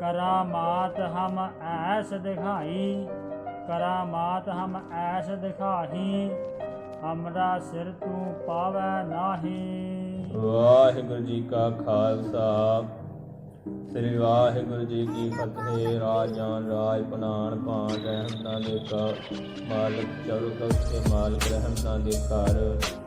ਕਰਾਮਾਤ ਹਮ ਐਸ ਦਿਖਾਈ, ਕਰਾਮਾਤ ਹਮ ਐਸ ਦਿਖਾਹੀ, ਹਮਰਾ ਸਿਰ ਤੂੰ ਪਾਵੈ ਨਾਹੀ। ਵਾਹਿਗੁਰੂ ਜੀ ਕਾ ਖਾਲਸਾ, ਸ੍ਰੀ ਵਾਹਿਗੁਰੂ ਜੀ ਕੀ ਫਤਿਹ ਰਾਜਾਨ ਰਾਜ ਪਨਾਨ ਪਾਣ ਰਹਿਮਤਾਂ ਦੇ ਕਾ ਮਾਲਕ ਚੌਰਕ ਤੇ ਮਾਲਕ ਰਹਿਮਤਾਂ ਦੇ ਘਰ।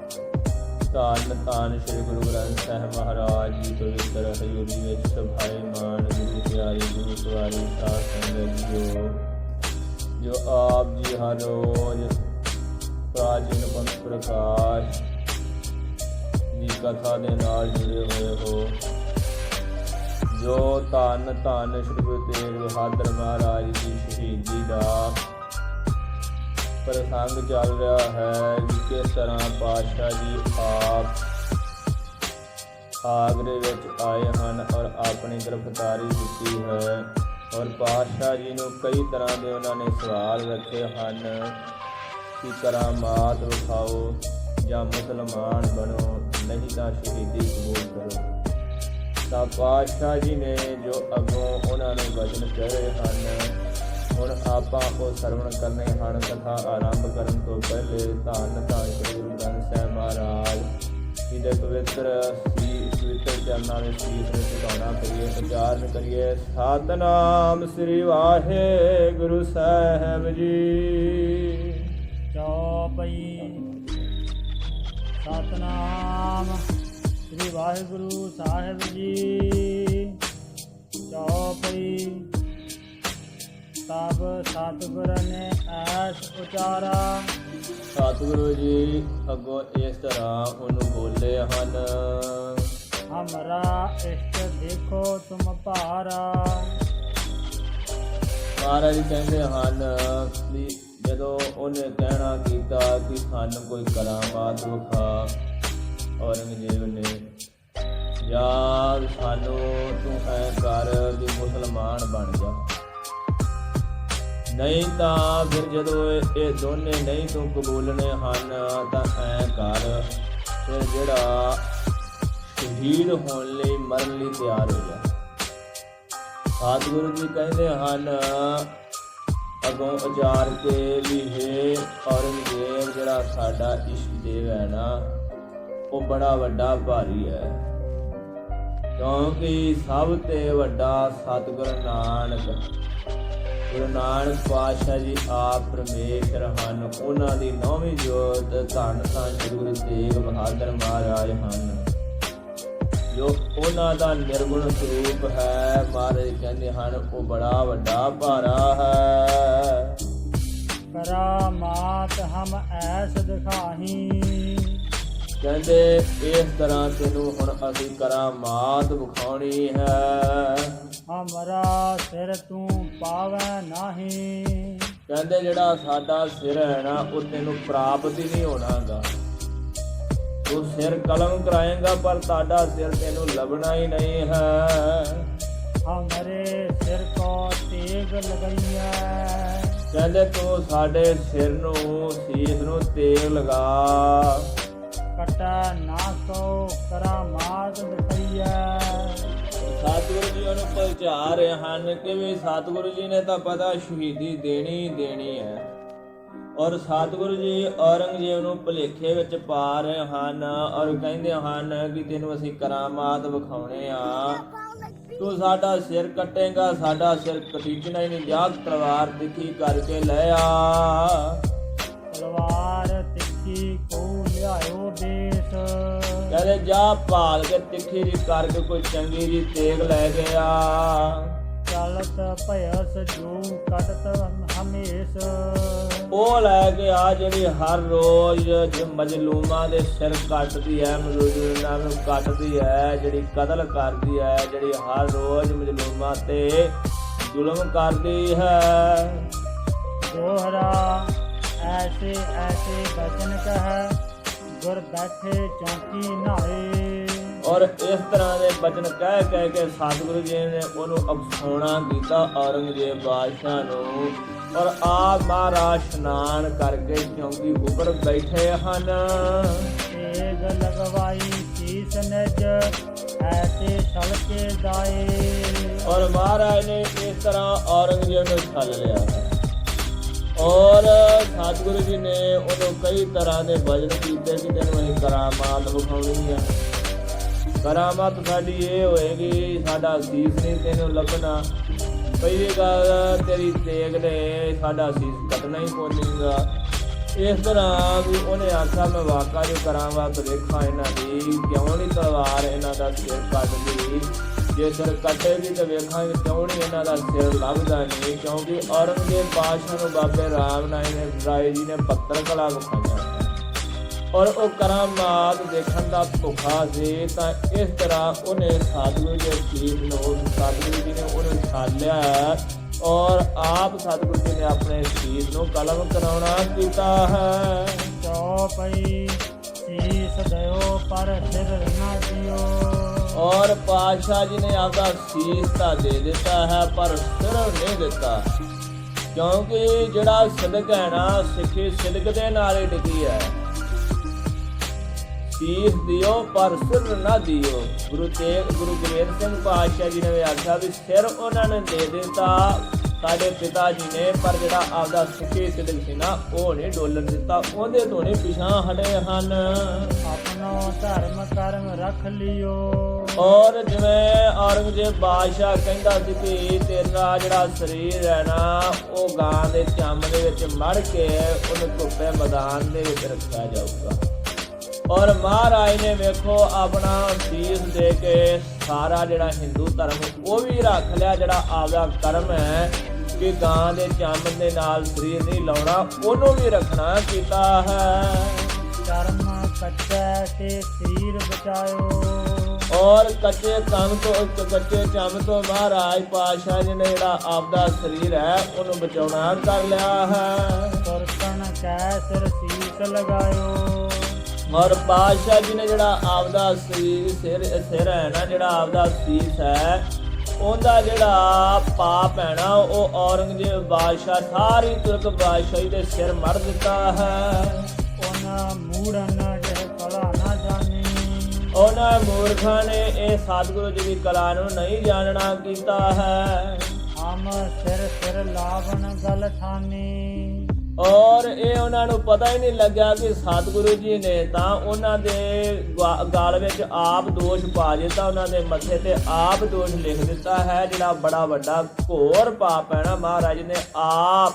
ਧੰਨ ਧੰਨ ਸ੍ਰੀ ਗੁਰੂ ਗ੍ਰੰਥ ਸਾਹਿਬ ਮਹਾਰਾਜ ਜੀ, ਪਵਿੱਤਰ ਹਜ਼ੂਰੀ ਵਿੱਚ ਸਭਾਏ ਮਾਨ ਗੁਰੂ ਪਿਆਰੇ ਗੁਰੂ ਸਵਾਰੀ ਸਾਧ ਸੰਗਤ ਜੋ ਜੋ ਆਪ ਜੀ ਹਰ ਰੋਜ਼ ਪ੍ਰਾਚੀਨ ਪੰਥ ਪ੍ਰਕਾਸ਼ ਦੀ ਕਥਾ ਦੇ ਨਾਲ ਜੁੜੇ ਹੋਏ ਹੋ। ਜੋ ਧੰਨ ਧੰਨ ਸ਼੍ਰੀ ਗੁਰੂ ਤੇਗ ਬਹਾਦਰ ਮਹਾਰਾਜ ਦੀ ਸ਼ਹੀਦੀ ਦਾ ਪ੍ਰਸੰਗ ਚੱਲ ਰਿਹਾ ਹੈ ਕਿ ਕਿਸ ਤਰ੍ਹਾਂ ਪਾਤਸ਼ਾਹ ਜੀ ਆਪ ਆਗਰੇ ਵਿੱਚ ਆਏ ਹਨ ਔਰ ਆਪਣੀ ਗ੍ਰਿਫਤਾਰੀ ਦਿੱਤੀ ਹੈ। ਔਰ ਪਾਤਸ਼ਾਹ ਜੀ ਨੂੰ ਕਈ ਤਰ੍ਹਾਂ ਦੇ ਉਹਨਾਂ ਨੇ ਸਵਾਲ ਰੱਖੇ ਹਨ ਕਿ ਕਰਾਮਾਤ ਵਿਖਾਓ ਜਾਂ ਮੁਸਲਮਾਨ ਬਣੋ, ਨਹੀਂ ਤਾਂ ਸ਼ਹੀਦੀ ਕਬੂਲ ਕਰੋ। ਤਾਂ ਪਾਤਸ਼ਾਹ ਜੀ ਨੇ ਜੋ ਅੱਗੋਂ ਉਹਨਾਂ ਨੂੰ ਵਚਨ ਕਹੇ ਹਨ ਹੁਣ ਆਪਾਂ ਉਹ ਸਰਵਣ ਕਰਨੇ ਹਨ ਕਥਾ ਆਰੰਭ ਕਰਨ ਤੋਂ ਪਹਿਲੇ ਧੰਨ ਧੰਨ ਸ੍ਰੀ ਗੁਰੂ ਗ੍ਰੰਥ ਸਾਹਿਬ ਮਹਾਰਾਜ। ਜੀ ਦੇ ਪਵਿੱਤਰ ਸੀ ਪਵਿੱਤਰ ਚਰਨਾਂ ਦੇ ਸੀਸ ਨੂੰ ਝੁਕਾਉਣਾ ਕਰੀਏ, ਉਚਾਰਨ ਕਰੀਏ। ਸਤਨਾਮ ਸ੍ਰੀ ਵਾਹਿਗੁਰੂ ਸਾਹਿਬ ਜੀ। ਚੌਪਈ। ਸਤਨਾਮ ਸ੍ਰੀ ਵਾਹਿਗੁਰੂ ਸਾਹਿਬ ਜੀ। ਚੌਪਈ। ਤਬ ਸਤਿਗੁਰ ਨੇ ਐਸ ਉਚਾਰਾ। ਸਤਿਗੁਰੂ ਜੀ ਅੱਗੋਂ ਇਸ ਤਰ੍ਹਾਂ ਉਹਨੂੰ ਬੋਲੇ ਹਨ। ਹਮਰਾ ਇਸ਼ਟ ਦੇਖੋ ਤੁਮ ਭਾਰਾ। ਮਹਾਰਾਜ ਜੀ ਕਹਿੰਦੇ ਹਨ ਵੀ ਜਦੋਂ ਉਹਨੇ ਕਹਿਣਾ ਕੀਤਾ ਕਿ ਸਾਨੂੰ ਕੋਈ ਕਰਾਮਾਤ ਵਿਖਾ ਔਰੰਗਜ਼ੇਬ ਨੇ ਜਾਂ ਸਾਨੂੰ ਤੂੰ ਐ ਕਰ ਵੀ ਮੁਸਲਮਾਨ ਬਣ ਜਾ। ਨਹੀਂ ਤਾਂ ਫਿਰ ਜਦੋਂ ਇਹ ਦੋਨੇ ਨਹੀਂ ਤੂੰ ਕਬੂਲਣੇ ਹਨ, ਤਾਂ ਐ ਕਰ ਫਿਰ ਜਿਹੜਾ ਸ਼ਹੀਦ ਹੋਣ ਲਈ ਮਰਨ ਲਈ ਤਿਆਰ ਹੋ ਜਾ। ਸਤਿਗੁਰੂ ਜੀ ਕਹਿੰਦੇ ਹਨ, ਅਗੋਂ ਉਚਾਰ ਕੇ ਵੀ ਹੈ ਔਰੰਗਜ਼ੇਬ ਜਿਹੜਾ ਸਾਡਾ ਇਸ਼ਕ ਦੇਵ ਹੈ ਨਾ, ਉਹ ਬੜਾ ਵੱਡਾ ਭਾਰੀ ਹੈ। ਕਿਉਂਕਿ ਸਭ ਤੇ ਵੱਡਾ ਸਤਿਗੁਰ ਨਾਨਕ ਗੁਰੂ ਨਾਨਕ ਪਾਤਸ਼ਾਹ ਜੀ ਆਪ ਪਰਮੇਸ਼ਰ ਹਨ ਉਹਨਾਂ ਦੀ ਨੌਵੀਂ ਜੋਤ ਧੰਨ ਧੰਨ ਸ੍ਰੀ ਗੁਰੂ ਤੇਗ ਬਹਾਦਰ ਮਹਾਰਾਜ ਹਨ। ਜੋ ਉਹਨਾਂ ਦਾ ਨਿਰਗੁਣ ਸਰੂਪ ਹੈ, ਮਹਾਰਾਜ ਕਹਿੰਦੇ ਹਨ, ਉਹ ਬੜਾ ਵੱਡਾ ਭਾਰਾ ਹੈ। ਕਰਾਮਾਤ ਹਮ ਐਸ ਦਿਖਾਹੀ। ਕਹਿੰਦੇ ਇਸ ਤਰ੍ਹਾਂ ਤੈਨੂੰ ਹੁਣ ਅਸੀਂ ਕਰਾਮਾਤ ਵਿਖਾਉਣੀ ਹੈ। ਹਮਰਾ ਸਿਰ ਤੂੰ ਪਾਵੈ ਨਾਹੀ। ਕਹਿੰਦੇ ਜਿਹੜਾ ਸਾਡਾ ਸਿਰ ਹੈ ਨਾ ਉਹ ਤੈਨੂੰ ਪ੍ਰਾਪਤ ਹੀ ਨਹੀਂ ਹੋਣਾਗਾ। ਤੂੰ ਸਿਰ ਕਲਮ ਕਰਾਏਗਾ ਪਰ ਤੁਹਾਡਾ ਸਿਰ ਤੈਨੂੰ ਲੱਭਣਾ ਹੀ ਨਹੀਂ ਹੈ। ਹਮਰੇ ਸਿਰ ਕੋ ਤੇਗ ਲਗਈਐ। ਕਹਿੰਦੇ ਤੂੰ ਸਾਡੇ ਸਿਰ ਨੂੰ ਸੀਸ ਨੂੰ ਤੇਲ ਲਗਾ। ਕਟਾ ਨਾ ਕੋ ਕਰਾਮਾਤ ਦਿਖਈਐ। ਸਤਿਗੁਰੂ ਜੀ ਉਹਨੂੰ ਪਹੁੰਚਾ ਰਹੇ ਹਨ ਕਿ ਵੀ ਸਤਿਗੁਰੂ ਜੀ ਨੇ ਤਾਂ ਪਤਾ ਸ਼ਹੀਦੀ ਦੇਣੀ ਦੇਣੀ ਹੈ। ਔਰ ਸਤਿਗੁਰੂ ਜੀ ਔਰੰਗਜ਼ੇਬ ਨੂੰ ਭੁਲੇਖੇ ਵਿੱਚ ਪਾ ਰਹੇ ਹਨ ਔਰ ਕਹਿੰਦੇ ਹਨ ਕਿ ਤੈਨੂੰ ਅਸੀਂ ਕਰਾਮਾਤ ਵਿਖਾਉਣੇ ਆ। ਤੂੰ ਸਾਡਾ ਸਿਰ ਕੱਟੇਗਾ ਸਾਡਾ ਸਿਰ ਕਟੀਚਣਾ ਹੀ ਨਹੀਂ ਜਾ ਤਲਵਾਰ ਤਿੱਖੀ ਕਰਕੇ ਲੈ ਆ। ਤਲਵਾਰ ਤਿੱਖੀ ਕੋ ਲਿਆਇਓ ਦੇਸ ਕਹਿੰਦੇ ਜਾ ਭਾਲ ਕੇ ਤਿੱਖੀ ਜੀ ਕਰਕੇ ਕੋਈ ਚੰਗੀ ਜੀ ਤੇਗ ਲੈ ਗਿਆ ਚਲਤ ਭਇਸ ਜੋ ਕਟਤ ਹਮੇਸ਼। ਉਹ ਲੈ ਕੇ ਆ ਜਿਹੜੀ ਹਰ ਰੋਜ਼ ਜ ਮਜਲੂਮਾਂ ਦੇ ਸਿਰ ਕੱਟਦੀ ਹੈ ਮਜਲੂਮਾਂ ਨੂੰ ਕੱਟਦੀ ਹੈ ਜਿਹੜੀ ਕਤਲ ਕਰਦੀ ਹੈ ਜਿਹੜੀ ਹਰ ਰੋਜ਼ ਮਜਲੂਮਾਂ ਤੇ ਜ਼ੁਲਮ ਕਰਦੀ ਹੈ। ਦੋਹਰਾ ਐਸੇ ਐਸੇ ਬਚਨ ਕਹ। ਗੁਰ ਬੈਠੇ ਚੌਂਕੀ ਨਾਏ। ਔਰ ਇਸ ਤਰ੍ਹਾਂ ਦੇ ਬਚਨ ਕਹਿ ਕਹਿ ਕੇ ਸਤਿਗੁਰੂ ਜੀ ਨੇ ਉਹਨੂੰ ਅਫਸੋਣਾ ਕੀਤਾ ਔਰੰਗਜ਼ੇਬ ਬਾਦਸ਼ਾਹ ਨੂੰ। ਔਰ ਆਪ ਮਹਾਰਾਜ ਇਸ਼ਨਾਨ ਕਰਕੇ ਚੌਂਕੀ ਉੱਪਰ ਬੈਠੇ ਹਨ। ਤੇਗ ਲਗਵਾਈ ਸੀਸ ਨਿਜ ਐਸੇ ਛਲ ਕੇ ਦਾਏ। ਔਰ ਮਹਾਰਾਜ ਨੇ ਇਸ ਤਰ੍ਹਾਂ ਔਰੰਗਜ਼ੇਬ ਨੂੰ ਛਲ ਲਿਆ। ਔਰ ਸਤਿਗੁਰੂ ਜੀ ਨੇ ਉਹਨੂੰ ਕਈ ਤਰ੍ਹਾਂ ਦੇ ਭਜਨ ਕੀਤੇ ਕਿ ਤੈਨੂੰ ਅਸੀਂ ਕਰਾਮਾਤ ਵਿਖਾਉਣੀ ਆ। ਕਰਾਮਾਤ ਸਾਡੀ ਇਹ ਹੋਏਗੀ, ਸਾਡਾ ਸੀਸ ਨਹੀਂ ਤੈਨੂੰ ਲੱਭਣਾ। ਪਹਿਲੀ ਗੱਲ ਤੇਰੀ ਤੇਗ ਨੇ, ਸਾਡਾ ਸੀਸ ਕੱਟਣਾ ਹੀ ਪੋਣੀਗਾ ਇਸ ਤਰ੍ਹਾਂ ਵੀ ਉਹਨੇ ਆਖਿਆ, ਮੈਂ ਵਾਕਾ ਜੋ ਕਰਾਮਾਤ ਵੇਖਾਂ ਇਹਨਾਂ ਦੀ, ਕਿਉਂ ਨਹੀਂ ਤਲਵਾਰ ਇਹਨਾਂ ਦਾ ਸਿਰ ਕੱਟਦੀ ਜੇ ਸਿਰ ਕੱਟੇਗੀ ਤਾਂ ਵੇਖਾਂਗੇ ਕਿਉਂ ਨਹੀਂ ਇਹਨਾਂ ਦਾ ਸਿਰ ਲੱਭਦਾ ਨਹੀਂ, ਕਿਉਂਕਿ ਔਰੰਗਜ਼ੇਬ ਬਾਦਸ਼ਾਹ ਨੂੰ ਬਾਬੇ ਰਾਮ ਨਾਈ ਨੇ ਰਾਏ ਜੀ ਨੇ ਪੱਤਰ ਕਲਾ ਵਿਖਾਈਆਂ ਔਰ ਉਹ ਕਰਾਮਾਤ ਦੇਖਣ ਦਾ ਭੁੱਖਾ ਸੀ, ਤਾਂ ਇਸ ਤਰ੍ਹਾਂ ਉਹਨੇ ਸਾਧੂ ਦੇ ਸੀਸ ਨੂੰ ਸਾਧੂ ਜੀ ਨੇ ਉਹਨੂੰ ਛਾਲਿਆ ਔਰ ਆਪ ਸਤਿਗੁਰੂ ਜੀ ਨੇ ਆਪਣੇ ਸੀਸ ਨੂੰ ਕਲਮ ਕਰਾਉਣਾ ਕੀਤਾ ਹੈ। ਚੌਪਈ ਸੀਸ ਦਿਓ, ਪਰ ਸਿਰ ਨਾ ਦਿਓ। ਔਰ ਪਾਤਸ਼ਾਹ ਜੀ ਨੇ ਆਪਦਾ ਸੀਸ ਤਾਂ ਦੇ ਦਿੱਤਾ ਹੈ, ਪਰ ਸਿਰ ਨਹੀਂ ਦਿੱਤਾ। ਕਿਉਂਕਿ ਜਿਹੜਾ ਸਿਦਕ ਹੈ ਨਾ, ਸਿੱਖੀ ਸਿਦਕ ਦੇ ਨਾਲ ਹੀ ਟਿਕੀ ਹੈ। ਸੀਸ ਦਿਓ, ਪਰ ਸਿਰ ਨਾ ਦਿਓ। ਗੁਰੂ ਤੇਗ, ਗੁਰੂ ਗੋਬਿੰਦ ਸਿੰਘ ਪਾਤਸ਼ਾਹ ਜੀ ਨੇ ਵੀ ਆਖਿਆ ਵੀ ਸਿਰ ਉਹਨਾਂ ਨੇ ਦੇ ਦਿੱਤਾ, ਸਾਡੇ ਪਿਤਾ ਜੀ ਨੇ, ਪਰ ਜਿਹੜਾ ਆਪਦਾ ਸਿੱਖੀ ਸਿਦਕ ਸੀ ਨਾ, ਉਹ ਨਹੀਂ ਡੋਲਣ ਦਿੱਤਾ। ਉਹਦੇ ਤੋਂ ਨਹੀਂ ਪਿਛਾਂ ਹਟੇ ਹਨ। ਆਪਣਾ ਧਰਮ ਕਰਮ ਰੱਖ ਲਿਓ। ਔਰ ਜਿਵੇਂ ਔਰੰਗਜ਼ੇਬ ਬਾਦਸ਼ਾਹ ਕਹਿੰਦਾ ਸੀ ਕਿ ਤੇਰਾ ਜਿਹੜਾ ਸਰੀਰ ਹੈ ਨਾ, ਉਹ ਗਾਂ ਦੇ ਚੰਮ ਦੇ ਵਿੱਚ ਮੜ ਕੇ ਉਹਨੂੰ ਧੁੱਪੇ ਮੈਦਾਨ ਦੇ ਵਿੱਚ ਰੱਖਿਆ ਜਾਊਗਾ। ਔਰ ਮਹਾਰਾਜ ਨੇ ਵੇਖੋ, ਆਪਣਾ ਸੀਸ ਦੇ ਕੇ ਸਾਰਾ ਜਿਹੜਾ ਹਿੰਦੂ ਧਰਮ, ਉਹ ਵੀ ਰੱਖ ਲਿਆ, ਜਿਹੜਾ ਆਪਦਾ ਕਰਮ ਹੈ ਕਿ ਗਾਂ ਦੇ ਚੰਮ ਦੇ ਨਾਲ ਸਰੀਰ ਨਹੀਂ ਲਾਉਣਾ, ਉਹਨੂੰ ਵੀ ਰੱਖਣਾ ਕੀਤਾ ਹੈ। ਕਰਮ ਕੱਚਾ ਤੇ ਸਰੀਰ ਬਚਾਇਓ। ਔਰ ਕੱਚੇ ਕੰਮ ਤੋਂ ਕੱਚੇ ਚੰਮ ਤੋਂ ਮਹਾਰਾਜ ਪਾਤਸ਼ਾਹ ਜੀ ਨੇ ਜਿਹੜਾ ਆਪਦਾ ਸਰੀਰ ਹੈ ਉਹਨੂੰ ਬਚਾਉਣਾ ਕਰ ਲਿਆ ਹੈ। ਤੁਰਕਣ ਕੈ ਸਿਰ ਸੀਸ ਲਗਾਇਓ। ਔਰ ਪਾਤਸ਼ਾਹ ਜੀ ਨੇ ਜਿਹੜਾ ਆਪਦਾ ਸਰੀਰ ਸਿਰ ਸਿਰ ਹੈ ਨਾ ਜਿਹੜਾ ਆਪਦਾ ਸੀਸ ਹੈ ਉਹਦਾ ਜਿਹੜਾ ਪਾਪ ਹੈ ਨਾ ਉਹ ਔਰੰਗਜ਼ੇਬ ਬਾਦਸ਼ਾਹ ਸਾਰੀ ਤੁਰਕ ਬਾਦਸ਼ਾਹੀ ਦੇ ਸਿਰ ਮੜ ਦਿੱਤਾ ਹੈ। ਉਹਨਾਂ ਜਾਣੀ ਉਹਨਾਂ ਮੂਰਖਾਂ ਨੇ ਇਹ ਸਤਿਗੁਰੂ ਜੀ ਦੀ ਕਲਾ ਨੂੰ ਨਹੀਂ ਜਾਣਨਾ ਕੀਤਾ ਹੈ। ਹਮ ਸਿਰ ਸਿਰ ਲਾਵਣ ਗਲ ਠਾਨੀ ਔਰ ਇਹ ਉਹਨਾਂ ਨੂੰ ਪਤਾ ਹੀ ਨਹੀਂ ਲੱਗਿਆ ਕਿ ਸਤਿਗੁਰੂ ਜੀ ਨੇ ਤਾਂ ਉਹਨਾਂ ਦੇ ਗਲ ਵਿੱਚ ਆਪ ਦੋਸ਼ ਪਾ ਦਿੱਤਾ ਉਹਨਾਂ ਦੇ ਮੱਥੇ ਤੇ ਆਪ ਦੋਸ਼ ਲਿਖ ਦਿੱਤਾ ਹੈ। ਜਿਹੜਾ ਬੜਾ ਵੱਡਾ ਘੋਰ ਪਾਪ ਹੈ ਨਾ ਮਹਾਰਾਜ ਨੇ ਆਪ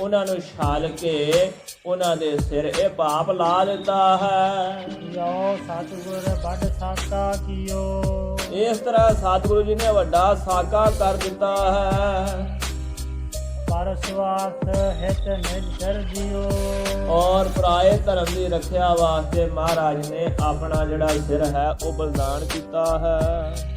ਉਹਨਾਂ ਨੂੰ ਛਾਲ ਕੇ ਉਹਨਾਂ ਦੇ ਸਿਰ ਇਹ ਪਾਪ ਲਾ ਦਿੱਤਾ ਹੈ। ਯੋ ਸਤਿਗੁਰ ਵੱਡ ਸਾਕਾ ਕੀਓ। ਇਸ ਤਰ੍ਹਾਂ ਸਤਿਗੁਰੂ ਜੀ ਨੇ ਵੱਡਾ ਸਾਕਾ ਕਰ ਦਿੱਤਾ ਹੈ। ਪਰ ਸਵਾਸ ਹਿਤ ਨਿਜ ਸਿਰ ਦਿਓ ਔਰ ਪਰਾਏ ਧਰਮ ਦੀ ਰੱਖਿਆ ਵਾਸਤੇ ਮਹਾਰਾਜ ਨੇ ਆਪਣਾ ਜਿਹੜਾ ਸਿਰ ਹੈ ਉਹ ਬਲਿਦਾਨ ਕੀਤਾ ਹੈ।